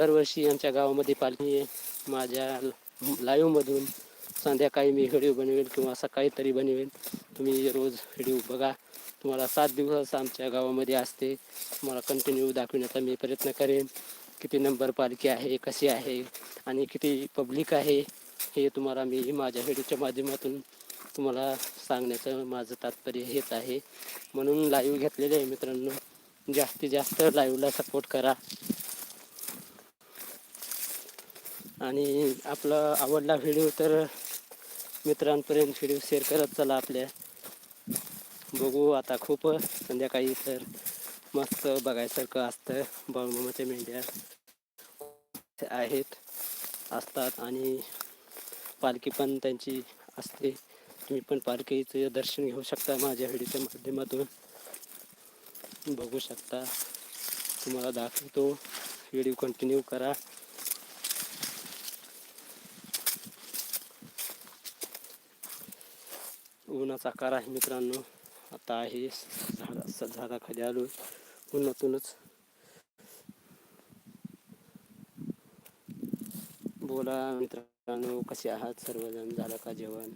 दरवर्षी आमच्या गावामध्ये पालखी माझ्या लाईव्हमधून संध्याकाळी मी व्हिडिओ बनवेल किंवा सकाळी तरी बनवेल. तुम्ही रोज व्हिडिओ बघा. तुम्हाला सात दिवस आमच्या गावामध्ये असते. तुम्हाला कंटिन्यू दाखवण्याचा मी प्रयत्न करेन. किती नंबर पालखी आहे कशी आहे आणि किती पब्लिक आहे हे तुम्हाला मी माझ्या व्हिडिओच्या माध्यमातून तुम्हाला सांगण्याचं माझं तात्पर्य हेच आहे. म्हणून लाईव्ह घेतलेले आहे मित्रांनो. जास्तीत जास्त लाईव्हला सपोर्ट करा. आणि आपला आवडला व्हिडिओ तर मित्रांपर्यंत व्हिडिओ शेअर करत चला आपल्या. बघू आता खूप संध्याकाळी तर मस्त बघायसारखं असतं. बाळूमामाच्या मेंढ्या आहेत असतात आणि पालखी पण त्यांची असते. तुम्ही पण पालखीचं दर्शन घेऊ शकता माझ्या व्हिडिओच्या माध्यमातून. बघू शकता. तुम्हाला दाखवतो. व्हिडिओ कंटिन्यू करा. उन्हाचा आकार आहे मित्रांनो. आता आहे झाडा झाडाखाली आलो उन्हातूनच बोला मित्रांनो कसे आहात सर्वजण? झालं का जेवण?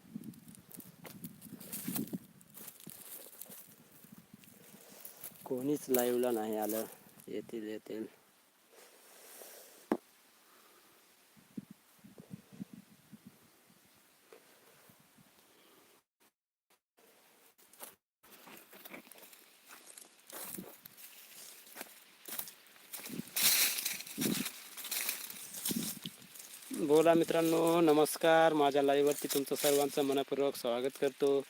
कोणीच लाईव्हला नाही आलं. येतील येतील. बोला मित्रांनो नमस्कार. माझ्या लाईव्हवरती तुमचं सर्वांचं मनपूर्वक स्वागत करतो.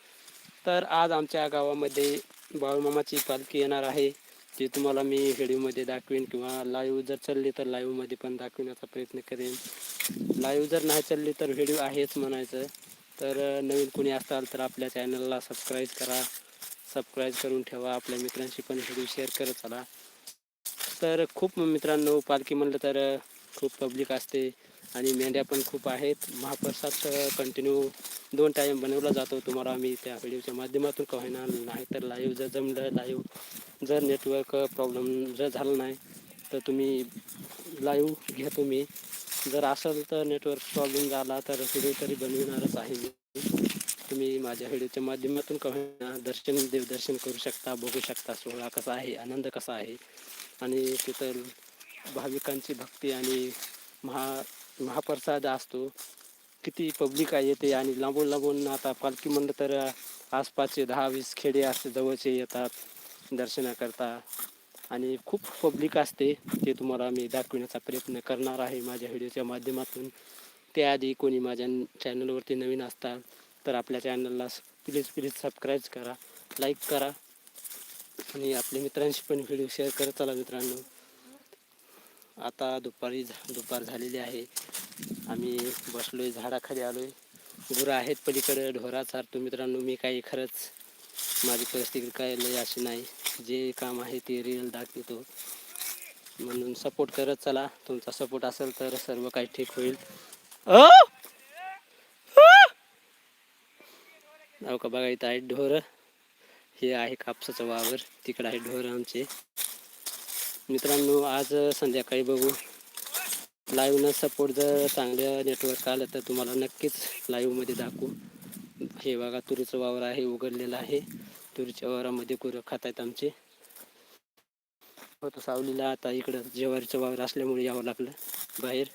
तर आज आमच्या गावामध्ये बाळूमामाची पालखी येणार आहे जी तुम्हाला मी व्हिडिओमध्ये दाखवेन किंवा लाईव्ह जर चालली तर लाईव्हमध्ये पण दाखविण्याचा प्रयत्न करेन. लाईव्ह जर नाही चालली तर व्हिडिओ आहेच म्हणायचं. तर नवीन कोणी असाल तर आपल्या चॅनलला सबस्क्राईब करा. सबस्क्राईब करून ठेवा. आपल्या मित्रांशी पण व्हिडिओ शेअर करत चला. तर खूप मित्रांनो पालखी म्हणलं तर खूप पब्लिक असते. आणि मेंढ्या पण खूप आहेत. महाप्रसाद कंटिन्यू दोन टाईम बनवला जातो तुम्हाला. आम्ही त्या व्हिडिओच्या माध्यमातून का होईना नाही तर लाईव्ह जर जमलं लाईव्ह जर नेटवर्क प्रॉब्लेम जर झाला नाही तर तुम्ही लाईव्ह घ्या तुम्ही. जर असेल तर नेटवर्क प्रॉब्लेम झाला तर व्हिडिओ तरी बनविणारच आहे मी. तुम्ही माझ्या व्हिडिओच्या माध्यमातून का होईना दर्शन देवदर्शन करू शकता बघू शकता. सोहळा कसा आहे आनंद कसा आहे. आणि तिथं भाविकांची भक्ती आणि महा महाप्रसाद असतो. किती पब्लिक आहे येते आणि लांबून लांबून आता पालखी म्हणलं तर आसपासचे दहा वीस खेडे असते जवळचे येतात दर्शनाकरता आणि खूप पब्लिक असते ते तुम्हाला मी दाखविण्याचा प्रयत्न करणार आहे माझ्या व्हिडिओच्या माध्यमातून. त्याआधी कोणी माझ्या चॅनलवरती नवीन असतात तर आपल्या चॅनलला प्लीज प्लीज सबस्क्राईब करा लाईक करा. आणि आपल्या मित्रांशी पण व्हिडिओ शेअर करत चला मित्रांनो. आता दुपारी दुपार झालेली आहे. आम्ही बसलोय झाडाखाली आलोय. गुरं आहेत पलीकडे ढोरा चारतो मित्रांनो. मी काही खरंच माझी परिस्थिती काय लय अशी नाही. जे काम आहे ते रिअल दाखवतो. म्हणून सपोर्ट करत चला. तुमचा सपोर्ट असेल तर सर्व काही ठीक होईल. अहो का बघा इथं आहे ढोरं. हे आहे कापसाचं वावर. तिकडं आहे ढोरं आमचे. मित्रांनो आज संध्याकाळी बघू. लाईव्हनं सपोर्ट जर चांगलं नेटवर्क आलं तर तुम्हाला नक्कीच लाईव्हमध्ये दाखवू. हे बघा तुरीचं वावर आहे उघडलेलं आहे. तुरीच्या वावरामध्ये कुरं खात आहेत आमचे. होतं सावलीला आता इकडं जेवारीचं वावर असल्यामुळे यावं लागलं बाहेर.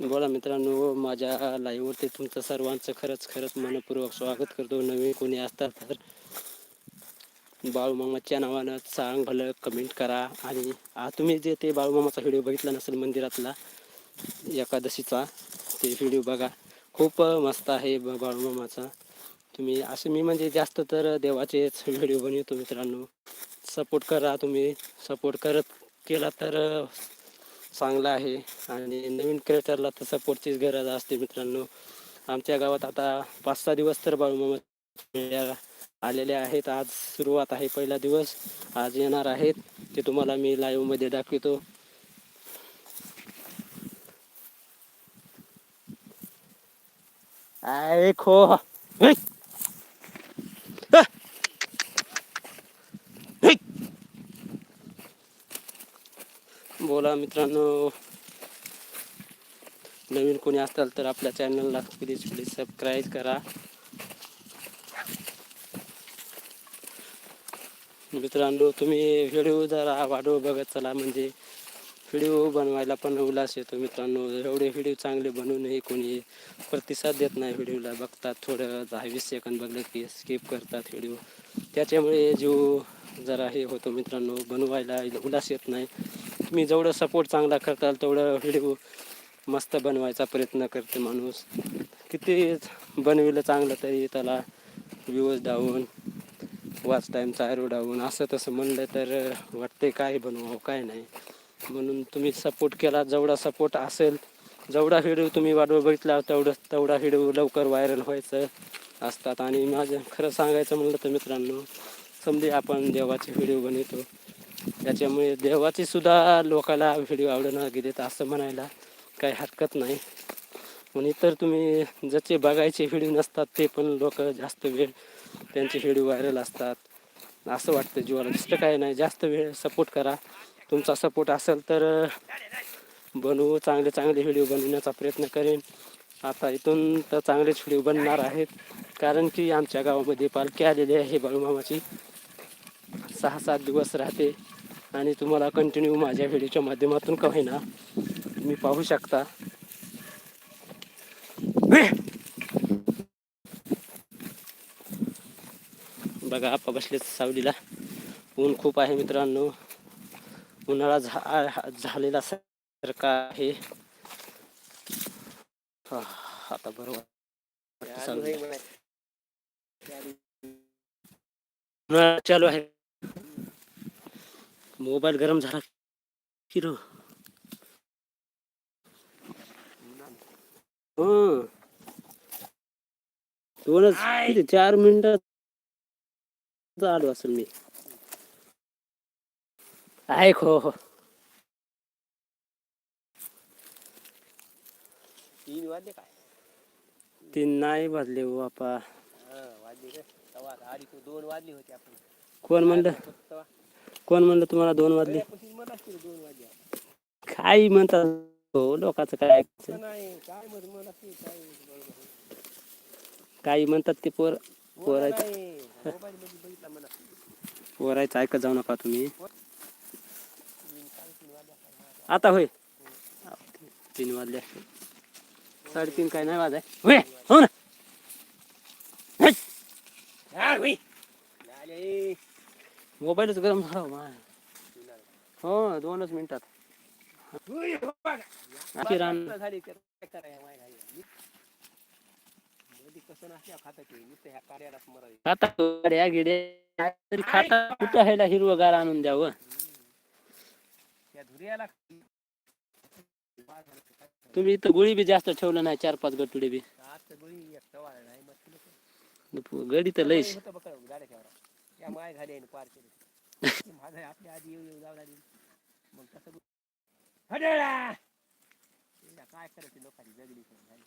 बोला मित्रांनो माझ्या लाईव्हवरती तुमचं सर्वांचं खरंच खरंच मनपूर्वक स्वागत करतो. नवीन कोणी असतात तर बाळूमामाच्या नावानं सांग भलं कमेंट करा. आणि तुम्ही जे ते बाळूमामाचा व्हिडिओ बघितला नसेल मंदिरातला एकादशीचा ते व्हिडिओ बघा. खूप मस्त आहे ब बाळूमामाचा तुम्ही असं मी म्हणजे जास्त तर देवाचेच व्हिडिओ बनवतो मित्रांनो. सपोर्ट करा तुम्ही. सपोर्ट करत केला तर चांगला आहे. आणि नवीन क्रिएटरला तर सपोर्टचीच गरज असते मित्रांनो. आमच्या गावात आता पाच सहा दिवस तर बाळूमामा आलेले आहेत. आज सुरुवात आहे पहिला दिवस. आज येणार आहेत. ते तुम्हाला मी लाईव्हमध्ये दाखवितो. आय खो. बोला मित्रांनो. नवीन कोणी असाल तर आपल्या चॅनलला प्लीज प्लीज सबस्क्राईब करा. मित्रांनो तुम्ही व्हिडिओ जरा वाढव बघत चला. म्हणजे व्हिडिओ बनवायला पण उल्हास येतो मित्रांनो. एवढे व्हिडिओ चांगले बनवूनही कोणी प्रतिसाद देत नाही व्हिडिओला. बघतात थोडं दहा वीस सेकंद बघलं की स्किप करतात व्हिडिओ. त्याच्यामुळे जीव जरा हे होतो मित्रांनो बनवायला उल्हास येत नाही. तुम्ही जेवढं सपोर्ट चांगला करताल तेवढं व्हिडिओ मस्त बनवायचा प्रयत्न करते माणूस. किती बनविलं चांगलं तरी त्याला व्ह्यूज डाऊन वाच टाईम चायरो डाऊन असं तसं म्हणलं तर वाटते काय बनवावं काय नाही. म्हणून तुम्ही सपोर्ट केला. जेवढा सपोर्ट असेल जेवढा व्हिडिओ तुम्ही वाढवं बघितला तेवढं तेवढा व्हिडिओ लवकर व्हायरल व्हायचं असतात. आणि माझं खरं सांगायचं म्हणलं तर मित्रांनो समजे आपण देवाचे व्हिडिओ बनवतो. त्याच्यामुळे देवाची सुद्धा लोकाला व्हिडिओ आवडणार गेलेत असं म्हणायला काही हरकत नाही. पण इतर तुम्ही ज्याचे बघायचे व्हिडिओ नसतात ते पण लोक जास्त वेळ त्यांचे व्हिडिओ व्हायरल असतात. असं वाटतं जीवाला. दुसरं काय नाही. जास्त वेळ सपोर्ट करा. तुमचा सपोर्ट असेल तर बनवू. चांगले चांगले व्हिडिओ बनवण्याचा प्रयत्न करेन. आता इथून तर चांगलेच व्हिडिओ बनणार आहेत. कारण की आमच्या गावामध्ये पालखी आलेली आहे बाळूमामाची सहा सात दिवस राहते. आणि तुम्हाला कंटिन्यू माझ्या व्हिडिओच्या माध्यमातून का होईना तुम्ही पाहू शकता. बघा आपा बसलेत सावलीला. ऊन खूप आहे मित्रांनो. उन्हाळा झा झालेला सारखा आहे. हा, आता बरोबर. उन्हाळा चालू आहे. मोबाईल गरम झाला की रो. हं. दोनच चार मिनिटात आलो असेल मी. ऐक हो हो. तीन वाजले काय? तीन नाही वाजले हो आपा हा वाजले रे. तवा आधी तू दोन वाजले होते आपण. कोण म्हणलं? तवा? कोण म्हणलं तुम्हाला दोन वाजले? असतील दोन काही म्हणतात हो लोकांचं काय ऐकायचं? तसं नाही काय काय काही म्हणतात ते पोर पोरायचं पोरायचं ऐकत जाऊ नका तुम्ही. आता होय तीन वाजले. साडेतीन काय नाही वाजाय होय हो ना. हा. मोबाईलच गरम झाला हो माझा. हो दोनच मिनिटात हो झाली नसल्या खातं ते नुसतं ह्या कार्याला स्मरण खाता गाड्या गिड्या तरी खाता कुठं ह्याला हिरवगार आणून द्यावं? त्या तुम्ही इथं गुळी बी जास्त ठेवलं नाही चार पाच गटुडे बी. आता गोळी एक तवा नाही मग तुला गडी तर लईच. होतं बघ गाड्या ठेवला या माय घाले पार केले. माझा आपल्या आधी येऊ येऊ जाऊ लागली. मग कसं हडळा! काय करायचं लोकांनी जगली झाली?